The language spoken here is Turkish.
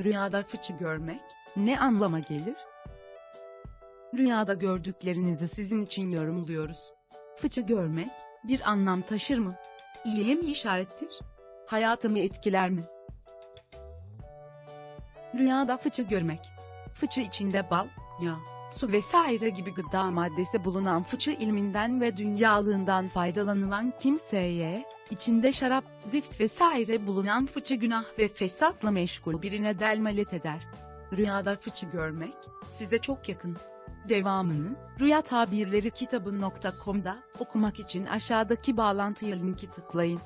Rüyada fıçı görmek ne anlama gelir? Rüyada gördüklerinizi sizin için yorumluyoruz. Fıçı görmek bir anlam taşır mı? İyiye mi işarettir? Hayatımı etkiler mi? Rüyada fıçı görmek. Fıçı içinde bal, yağ, su vesaire gibi gıda maddesi bulunan fıçı ilminden ve dünyalığından faydalanılan kimseye, içinde şarap, zift vesaire bulunan fıçı günah ve fesatla meşgul birine delmalet eder. Rüyada fıçı görmek, size çok yakın. Devamını, Rüya Tabirleri kitabı.com'da okumak için aşağıdaki bağlantıya linki tıklayın.